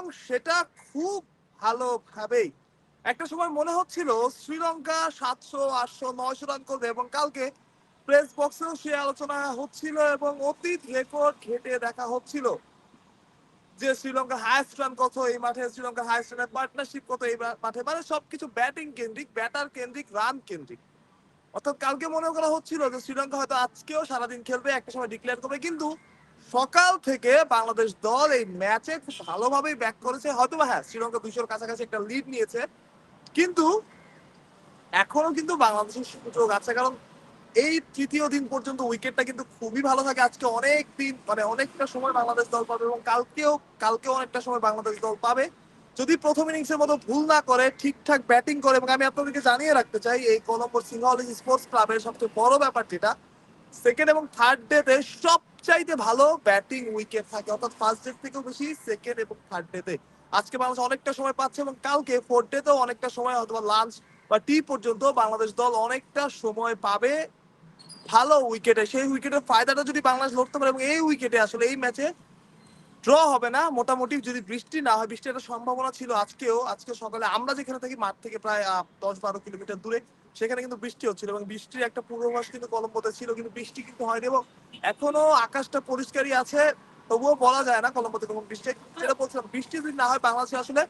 এবং সেটা খুব ভালোভাবেই। একটা সময় মনে হচ্ছিল শ্রীলঙ্কা সাতশো, আটশো, নয়শো রান করবে এবং কালকে প্রেস বক্সেও সে আলোচনা হচ্ছিল এবং অতীত রেকর্ড ঘেটে দেখা হচ্ছিল যে শ্রীলঙ্কার হাইস্ট রান কত, এই মাঠে শ্রীলঙ্কা হাইস্ট রানের পার্টনারশিপ কত, এই মাঠে। মানে সবকিছু ব্যাটিং কেন্দ্রিক ব্যাটার কেন্দ্রিক রান কেন্দ্রিক। অর্থাৎ কালকে মনে করা হচ্ছিল যে শ্রীলঙ্কা হয়তো আজকেও সারাদিন খেলবে, একটা সময় ডিক্লেয়ার করবে। কিন্তু সকাল থেকে বাংলাদেশ দল এই ম্যাচে ভালোভাবেই ব্যাক করেছে। হয়তো বা হ্যাঁ শ্রীলঙ্কা দুইশোর কাছাকাছি একটা লিড নিয়েছে। কিন্তু এখনও কিন্তু বাংলাদেশের সুযোগ আছে। কারণ এই তৃতীয় দিন পর্যন্ত উইকেটটা কিন্তু খুবই ভালো থাকে। আজকে অনেক দিন মানে অনেকটা সময় বাংলাদেশ দল পাবে এবং কালকেও কালকেও অনেকটা সময় বাংলাদেশ দল পাবে। যদি প্রথম ইনিংসের মতো ভুল না করে, ঠিকঠাক ব্যাটিং করে, এবং আমি আপনাদেরকে জানিয়ে রাখতে চাই, এই কলম্বোর সিংহলি স্পোর্টস ক্লাবের সবচেয়ে বড় ব্যাপার যেটা সেকেন্ড এবং থার্ড ডেতে সবচাইতে ভালো ব্যাটিং উইকেট থাকে। অর্থাৎ ফার্স্ট ডে থেকেও বেশি সেকেন্ড এবং থার্ড ডেতে আজকে বাংলাদেশ অনেকটা সময় পাচ্ছে এবং কালকে ফোর্থ ডেতেও অনেকটা সময় হয়তো লাঞ্চ বা টি পর্যন্ত বাংলাদেশ দল অনেকটা সময় পাবে ভালো উইকেটে সেই উইকেটের ফায়দাটা যদি বাংলাদেশ ধরতে পারে এবং এই উইকেটে আসলে এই ম্যাচে ড্র হবে না, মোটামুটি যদি বৃষ্টি না হয়, বৃষ্টির একটা সম্ভাবনা ছিল আজকেও। আজকে সকালে আমরা যেখানে থাকি, মাঠ থেকে প্রায় দশ বারো কিলোমিটার দূরে, সেখানে কিন্তু বৃষ্টি হচ্ছিল এবং বৃষ্টির একটা পূর্বাভাস কিন্তু কলম্বোতে ছিল, কিন্তু বৃষ্টি কিন্তু হয়নি এবং এখনও আকাশটা পরিষ্কারই আছে। তবুও বলা যায় না কলম্বোতে কোনো বৃষ্টি। যেটা বলছিলাম, বৃষ্টি যদি না হয়, বাংলাদেশে আসলে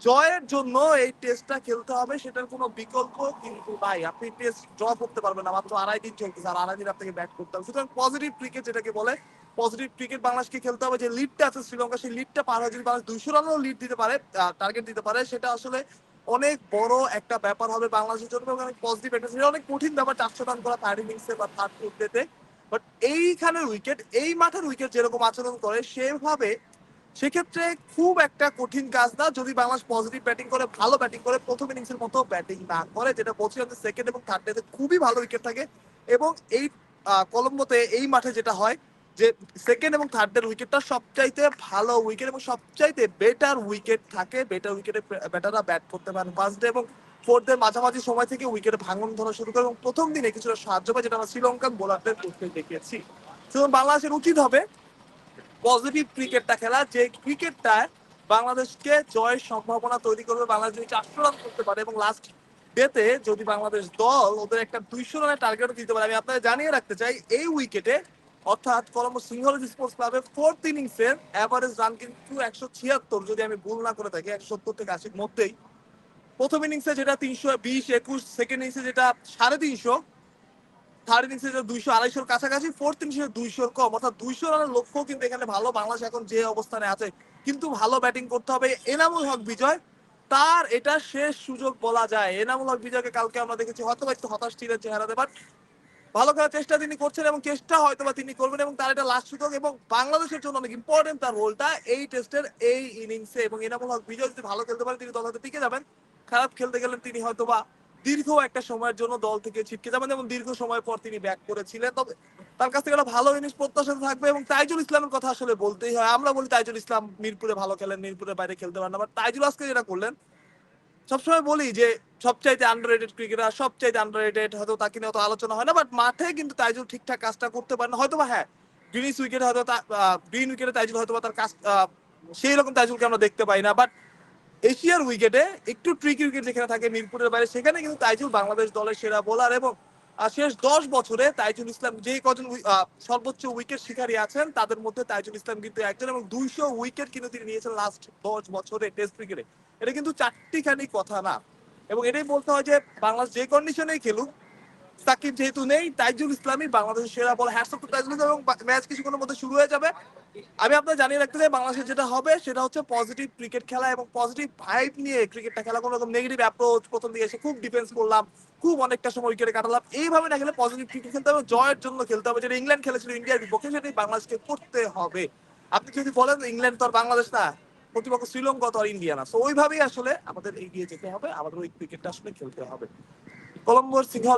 জয়ের জন্য এই টেস্টটা খেলতে হবে, সেটার কোনো বিকল্প কিন্তু নাই। আপনি টেস্ট ড্র করতে পারবেন না, মাত্র আড়াই দিন চলতেছে, আর আড়াই দিন আপনাকে ব্যাট করতে হবে। সুতরাং পজিটিভ ক্রিকেট যেটাকে বলে পজিটিভ ক্রিকেট বাংলাদেশকে খেলতে হবে যে লিডটা আছে শ্রীলঙ্কা, সেই লিডটা পার হয়ে যদি বাংলাদেশ দুইশো রানও লিড দিতে পারে টার্গেট দিতে পারে, সেটা আসলে অনেক বড় একটা ব্যাপার হবে বাংলাদেশের জন্য অনেক পজিটিভ একটা সেটা অনেক কঠিন ব্যাপার, চারশো রান করা থার্ড ইনিংসে বা থার্ড ফোর্থ বাট এইখানের উইকেট এই মাঠের উইকেট যেরকম আচরণ করে, সেভাবে সেক্ষেত্রে খুব একটা কঠিন কাজ না। যদি বাংলাদেশ পজিটিভ ব্যাটিং করে, ভালো ব্যাটিং করে, প্রথম ইনিংসের মতো ব্যাটিং না করে, যেটা বলছিলাম সেকেন্ড এবং থার্ড ডেতে খুবই ভালো উইকেট থাকে। এবং এই কলম্বোতে এই মাঠে যেটা হয় যে সেকেন্ড এবং থার্ড ডের উইকেটটা সবচাইতে ভালো উইকেট এবং সবচাইতে বেটার উইকেট থাকে। বেটার উইকেটে ব্যাটাররা ব্যাট করতে পারেন ফার্স্ট ডে এবং ফোর্থ ডে মাঝামাঝি সময় থেকে উইকেটে ভাঙন ধরা শুরু করে এবং প্রথম দিনে কিছুটা সাহায্য পায়, যেটা আমরা শ্রীলঙ্কান বোলারদের করতে দেখেছি সুতরাং বাংলাদেশের উচিত হবে পজিটিভ ক্রিকেটটা খেলা, যে ক্রিকেটটা বাংলাদেশকে জয়ের সম্ভাবনা তৈরি করবে। বাংলাদেশ যদি চারশো রান করতে পারে এবং লাস্ট ডেতে যদি বাংলাদেশ দল ওদের একটা দুইশো রানের টার্গেট দিতে পারে, আমি আপনাদের জানিয়ে রাখতে চাই, এই উইকেটে অর্থাৎ কলম্বো সিংহলি স্পোর্টস ক্লাবের ফোর্থ ইনিংসের অ্যাভারেজ রান কিন্তু একশো ছিয়াত্তর, যদি আমি ভুল না করে থাকি, একশো সত্তর থেকে আশির মধ্যেই। প্রথম ইনিংসে যেটা তিনশো বিশ, একুশ সেকেন্ড ইনিংসে যেটা সাড়ে তিনশো থার্ড ইনিংসে যেটা দুইশো আড়াইশোর কাছাকাছি ফোর্থ ইনিংসে দুইশোর কম। অর্থাৎ দুইশো রানের লক্ষ্য কিন্তু এখানে ভালো। বাংলাদেশ এখন যে অবস্থানে আছে, কিন্তু ভালো ব্যাটিং করতে হবে এনামুল হক বিজয়। তার এটা শেষ সুযোগ বলা যায়। এনামুল হক বিজয়কে কালকে আমরা দেখেছি হয়তো একটু হতাশ ছিলেন চেহারাতে বাট ভালো খেলার চেষ্টা তিনি করছেন এবং চেষ্টা হয়তো বা তিনি করবেন এবং তার এটা লাস্ট সুযোগ এবং বাংলাদেশের জন্য অনেক ইম্পর্টেন্ট তার রোলটা এই টেস্টের এই ইনিংসে এবং এনামুল হক বিজয় যদি ভালো খেলতে পারে, তিনি দল হয়তো টিকে যাবেন। খারাপ খেলতে গেলে তিনি হয়তো বা দীর্ঘ একটা সময়ের জন্য দল থেকে ছিটকে যাবেন এবং দীর্ঘ সময় পর তিনি ব্যাক করেছিলেন। তবে তার কাছ থেকে একটা ভালো ইনিংস প্রত্যাশা থাকবে এবং তাইজুল ইসলামের কথা আসলে বলতেই হয়। আমরা বলি তাইজুল ইসলাম মিরপুরে ভালো খেলেন, মিরপুরের বাইরে খেলতে পারেন বাট তাইজুল আজকে যেটা করলেন সবসময় বলি যে সবচাইতে আন্ডার রেটেড ক্রিকেটার সবচাইতে আন্ডার রেটেড হয়তো তাকে নিয়ে অত আলোচনা হয় না বাট মাঠে কিন্তু তাইজুল ঠিকঠাক কাজটা করতে পারে না। হয়তো বা হ্যাঁ গ্রিনিস উইকেটে হয়তো গ্রিন উইকেটে তাইজুল হয়তো বা তার কাজ সেই রকম তাইজুলকে আমরা দেখতে পাই না বাট এশিয়ার উইকেটে একটু ট্রিকি উইকেট যেখানে থাকে মিরপুরের বাইরে, সেখানে কিন্তু তাইজুল বাংলাদেশ দলের সেরা বোলার এবং শেষ দশ বছরে তাইজুল ইসলাম যে কজন সর্বোচ্চ উইকেট শিকারী আছেন, তাদের মধ্যে তাইজুল ইসলাম কিন্তু একজন এবং দুইশো উইকেট কিন্তু তিনি নিয়েছেন লাস্ট দশ বছরে টেস্ট ক্রিকেটে এটা কিন্তু চারটি চারটিখানি কথা না। এবং এটাই বলতে হয় যে বাংলাদেশ যে কন্ডিশনেই খেলুক সাকিব যেহেতু নেই, তাইজুল ইসলামই বাংলাদেশের সেরা বল হ্যাটসঅপ টু তাইজুল এবং ম্যাচ কিছুক্ষণের মধ্যে শুরু হয়ে যাবে। আমি আপনার জানিয়ে রাখতে চাই, বাংলাদেশের যেটা হবে সেটা হচ্ছে পজিটিভ ক্রিকেট খেলা এবং পজিটিভ ভাইব নিয়ে ক্রিকেটটা খেলা কোনো রকম নেগেটিভ অ্যাপ্রোচ প্রথম দিকে এসে খুব ডিফেন্স করলাম, খুব অনেকটা সময় উইকেটে কাটালাম। এইভাবে না খেলে পজিটিভ ক্রিকেট খেলতে হবে, জয়ের জন্য খেলতে হবে। যেটা ইংল্যান্ড খেলেছিল ইন্ডিয়ার বিপক্ষে, সেটাই বাংলাদেশকে করতে হবে। আপনি যদি বলেন ইংল্যান্ড তো আর বাংলাদেশ না, প্রতিপক্ষ শ্রীলঙ্কা তো আর ইন্ডিয়া না। তো ওইভাবেই আসলে আমাদের এগিয়ে যেতে হবে আমাদের ওই ক্রিকেটটা আসলে খেলতে হবে। কলম্বোর সিংহল